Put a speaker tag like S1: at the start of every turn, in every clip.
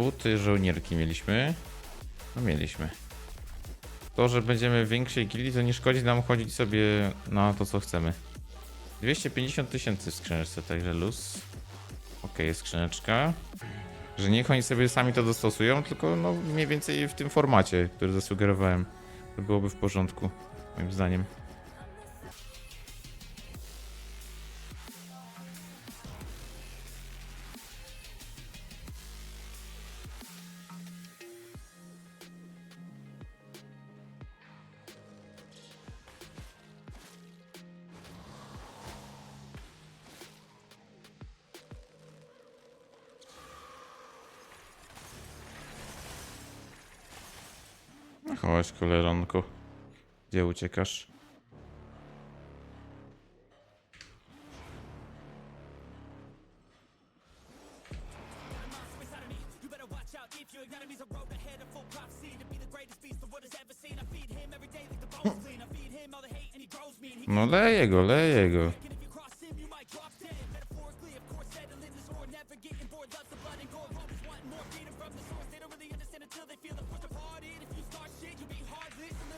S1: buty żołnierki mieliśmy. No mieliśmy. To, że będziemy w większej gildii, to nie szkodzi nam chodzić sobie na to, co chcemy. 250 tysięcy w skrzyneczce, także luz. Okej, jest skrzyneczka. Że niech oni sobie sami to dostosują, tylko no mniej więcej w tym formacie, który zasugerowałem. To byłoby w porządku, moim zdaniem. No Chodź, koleżanko. Gdzie uciekasz? No leję go, leję go.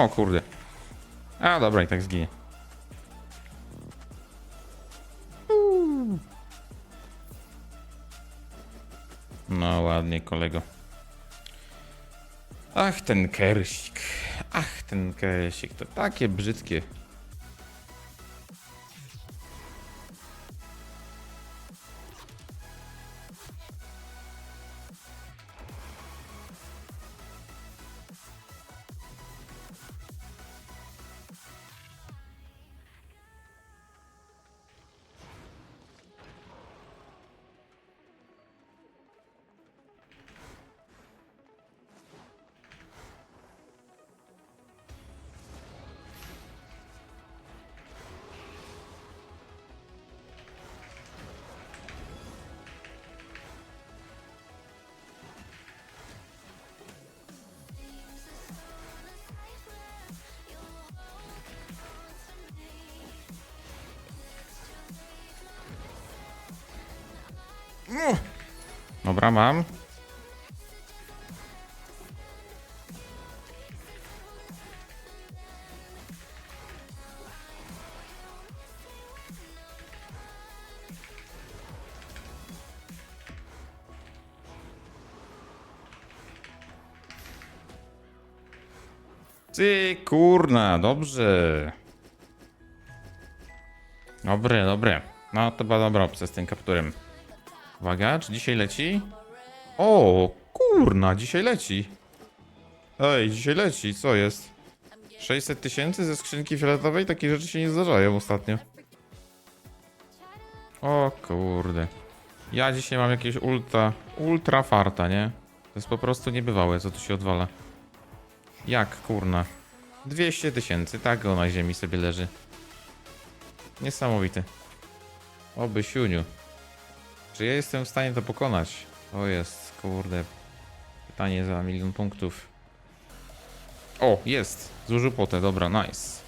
S1: O kurde. A dobra, i tak zginie. No ładnie, kolego. Ach, ten kersik. Ach, ten kersik. To takie brzydkie. Dobra, mam. Ty kurna, dobrze. Dobre, dobre. No to była dobra opcja z tym kapturem. Uwaga, czy dzisiaj leci? O, kurna, dzisiaj leci. Ej, dzisiaj leci, co jest? 600 tysięcy ze skrzynki fioletowej? Takie rzeczy się nie zdarzają ostatnio. O kurde. Ja dzisiaj mam jakieś ultra, ultra farta, nie? To jest po prostu niebywałe, co tu się odwala. Jak, kurna? 200 tysięcy, tak go na ziemi sobie leży. Niesamowity. Oby siuniu. Czy ja jestem w stanie to pokonać? O jest, kurde. Pytanie za milion punktów. O, jest. Zużył potę, dobra, nice.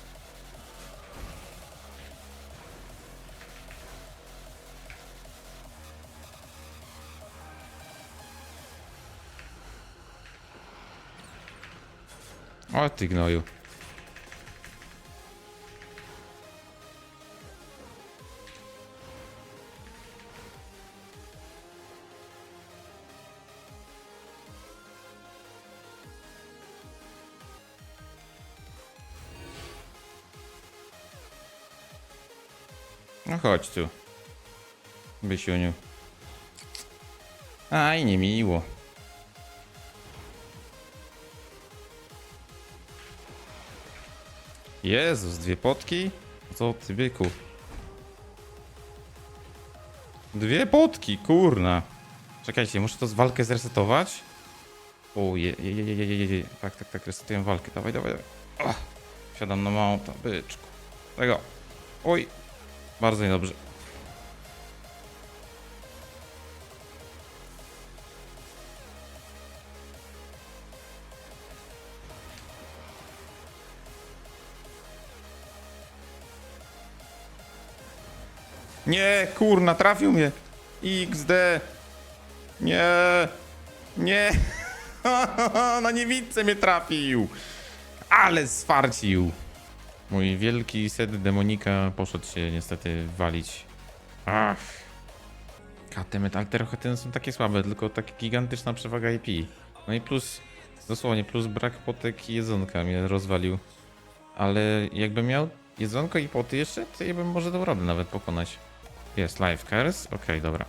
S1: O ty gnoju. Chodź tu. Bysiuniu. Aj, niemiło. Jezus, dwie potki? Co ty byku? Dwie potki, kurna. Czekajcie, muszę to z walkę zresetować. O, je, je, je, je, je, je. Tak, tak, tak, resetuję walkę. Dawaj, dawaj. dawaj. O, wsiadam na małą byczku. Tego. Oj. Bardzo niedobrze. Nie, kurna, trafił mnie. XD. Nie. Nie. Na niewidce mnie trafił. Ale sfarcił. Mój wielki set demonika poszedł się niestety walić. Ach. Katemet, ale te rochety są takie słabe, tylko taka gigantyczna przewaga IP. No i plus, dosłownie, plus brak potek i jedzonka mnie rozwalił. Ale jakbym miał jedzonko i poty jeszcze, to ja bym może dał nawet pokonać. Jest live cars? Okej, dobra.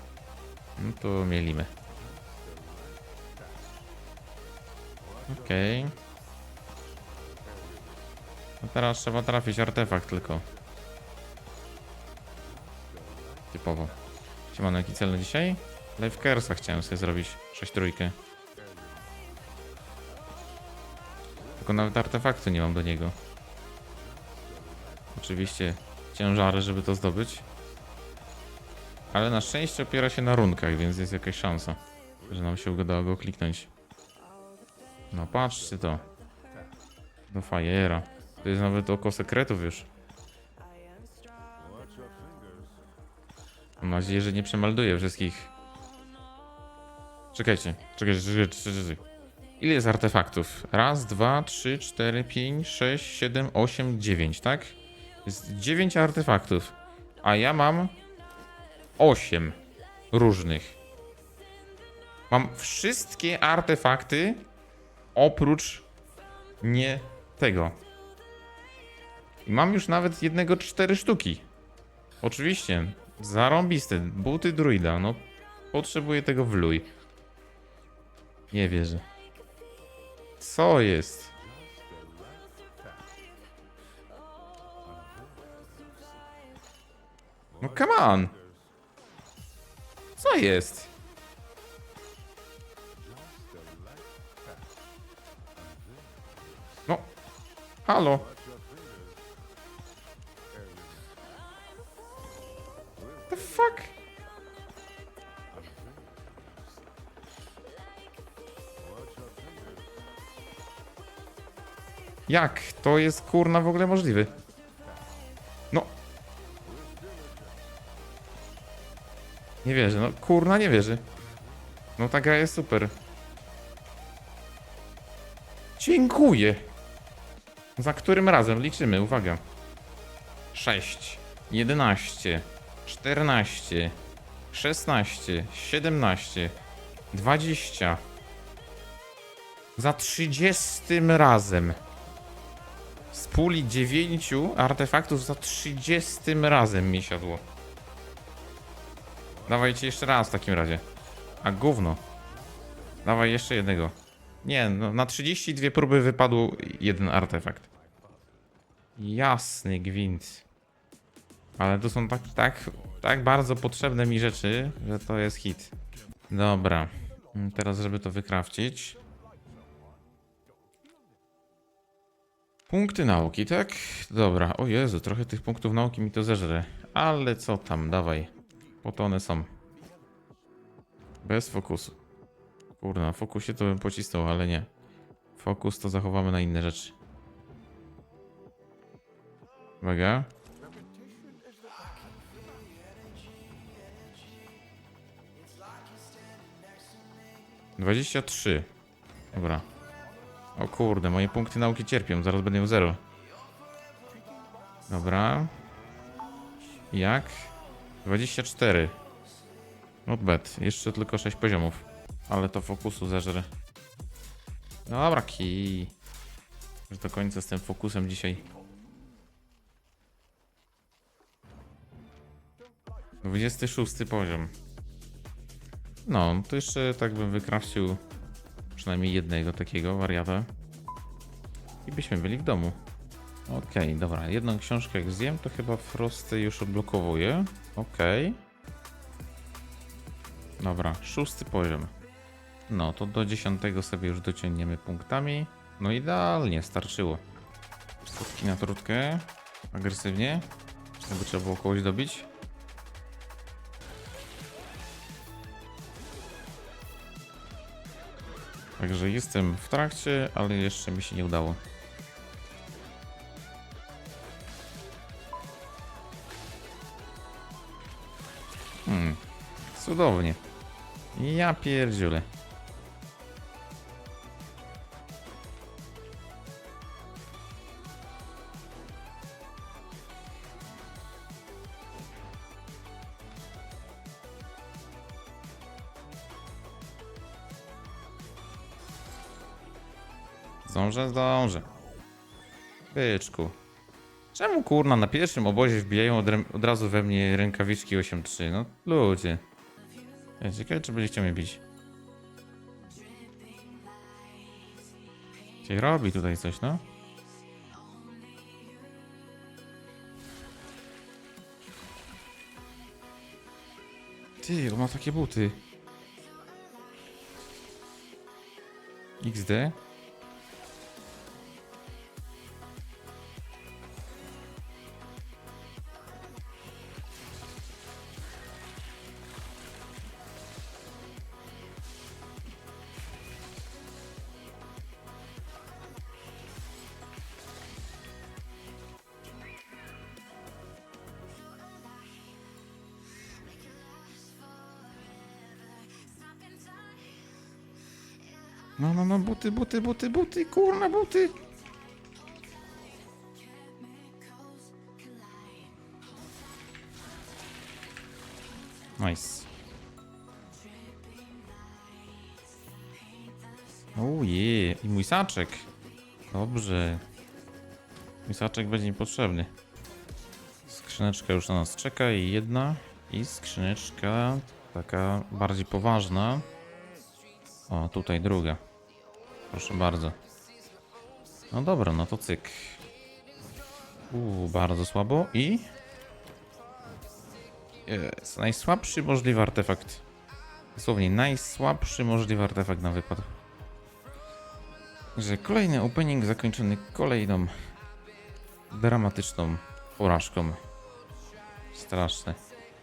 S1: No to mielimy. Okej. No teraz trzeba trafić artefakt tylko. Typowo. Siemano, jaki cel na dzisiaj? Live carsa chciałem sobie zrobić. 6 trójkę. Tylko nawet artefaktu nie mam do niego. Oczywiście ciężary, żeby to zdobyć. Ale na szczęście opiera się na runkach, więc jest jakaś szansa, że nam się udało go kliknąć. No patrzcie to. Do fajera. To jest nawet oko sekretów już. Mam nadzieję, że nie przemalduję wszystkich. Czekajcie, czekajcie, czekajcie, czekajcie. Ile jest artefaktów? Raz, dwa, trzy, cztery, pięć, sześć, siedem, osiem, dziewięć, tak? Jest dziewięć artefaktów. A ja mam 8 różnych. Mam wszystkie artefakty oprócz nie tego. I mam już nawet jednego cztery sztuki. Oczywiście, zarąbiste. Buty druida, no potrzebuję tego w luj. Nie wierzę. Co jest? No come on. Co jest? No. Halo. Jak? To jest kurna w ogóle możliwe? No. Nie wierzę, no kurna nie wierzę. No ta gra jest super. Dziękuję. Za którym razem liczymy, uwaga. 6, 11, 14, 16, 17, 20. Za 30 razem. Puli 9 artefaktów za 30 razem mi siadło. Dawajcie jeszcze raz w takim razie. A gówno. Dawaj jeszcze jednego. Nie, no, na 32 próby wypadł jeden artefakt. Jasny gwint. Ale to są tak, tak, tak bardzo potrzebne mi rzeczy, że to jest hit. Dobra. Teraz, żeby to wykrawcić. Punkty nauki, tak? Dobra. O Jezu, trochę tych punktów nauki mi to zeżre. Ale co tam, dawaj. Po to one są. Bez fokusu. Kurna, fokusie to bym pocisnął, ale nie. Fokus to zachowamy na inne rzeczy. Uwaga. Dwadzieścia trzy. Dobra. O kurde, moje punkty nauki cierpią, zaraz będę miał zero. Dobra. Jak? 24. Not bad. Jeszcze tylko 6 poziomów. Ale to fokusu zeżre. Dobra, kij. Już do końca z tym fokusem dzisiaj. 26 poziom. No, to jeszcze tak bym wykrawcił przynajmniej jednego takiego wariata. I byśmy byli w domu. Okej, dobra. Jedną książkę jak zjem, to chyba Frosty już odblokowuje. Okej. Dobra, szósty poziom. No, to do dziesiątego sobie już dociągniemy punktami. No idealnie, starczyło. Skutki na trutkę. Agresywnie. Żeby trzeba było kogoś dobić. Także jestem w trakcie, ale jeszcze mi się nie udało. Hmm, cudownie. Ja pierdziule. Zdążę, zdążę. Byczku. Czemu kurna na pierwszym obozie wbijają od, od razu we mnie rękawiczki 8-3? No ludzie. Ja ciekawe czy będzie chciał mnie bić. Cię robi tutaj coś, no. Ty, on ma takie buty. XD? No, no, no, buty, buty, buty, buty, kurna, buty. Nice. Ojej, i mój saczek. Dobrze. Mój saczek będzie mi potrzebny. Skrzyneczka już na nas czeka i jedna. I skrzyneczka taka bardziej poważna. O, tutaj druga. Proszę bardzo. No dobra, no to cyk. Uuu, bardzo słabo i... Jest, najsłabszy możliwy artefakt. Dosłownie, najsłabszy możliwy artefakt na wypad. Że kolejny opening zakończony kolejną dramatyczną porażką. Straszne.